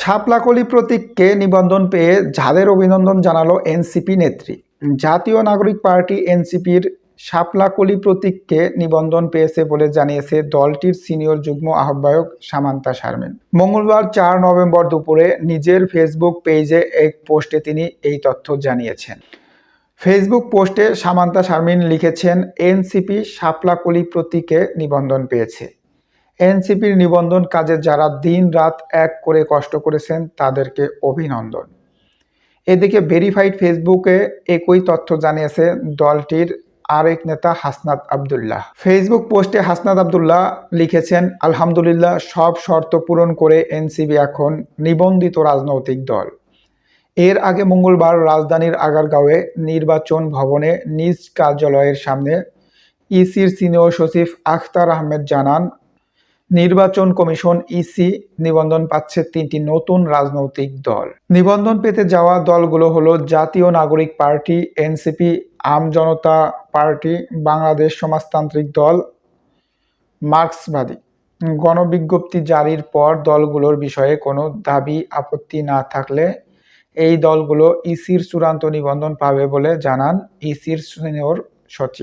শাপলাকলি প্রতীককে নিবন্ধন পেয়ে ঝাদের অভিনন্দন জানালো এনসিপি নেত্রী। জাতীয় নাগরিক পার্টি এনসিপির শাপলাকলি প্রতীককে নিবন্ধন পেয়েছে বলে জানিয়েছে দলটির সিনিয়র যুগ্ম আহ্বায়ক সামান্তা শারমিন। মঙ্গলবার চার নভেম্বর দুপুরে নিজের ফেসবুক পেজে এক পোস্টে তিনি এই তথ্য জানিয়েছেন। ফেসবুক পোস্টে সামান্তা শারমিন লিখেছেন, এনসিপি শাপলাকলি প্রতীকে নিবন্ধন পেয়েছে। এনসিপির নিবন্ধন কাজে যারা দিন রাত এক করে কষ্ট করেছেন, তাদেরকে অভিনন্দন। এদিকে ভেরিফাইড ফেসবুকে একই তথ্য জানিয়েছে দলটির আরেক নেতা হাসনাত আবদুল্লাহ। ফেসবুক পোস্টে হাসনাত আবদুল্লাহ লিখেছেন, আলহামদুলিল্লাহ, সব শর্ত পূরণ করে এনসিবি এখন নিবন্ধিত রাজনৈতিক দল। এর আগে মঙ্গলবার রাজধানীর আগারগাঁওয়ে নির্বাচন ভবনে নিজ কার্যালয়ের সামনে ইসির সিনিয়র সচিব আখতার আহমেদ জানান নির্বাচন কমিশন ইসি নিবন্ধন পাচ্ছে তিনটি নতুন রাজনৈতিক দল। নিবন্ধন পেতে যাওয়া দলগুলো হলো জাতীয় নাগরিক party, NCP, Aam Janata party, Bangladesh সমাজতান্ত্রিক দল, মার্ক্সবাদী। গণবিজ্ঞপ্তি জারির পর দলগুলোর বিষয়ে কোনো দাবি, আপত্তি না থাকলে এই দলগুলো ইসির চূড়ান্ত নিবন্ধন পাবে বলে জানান ইসির সিনিয়র সচিব।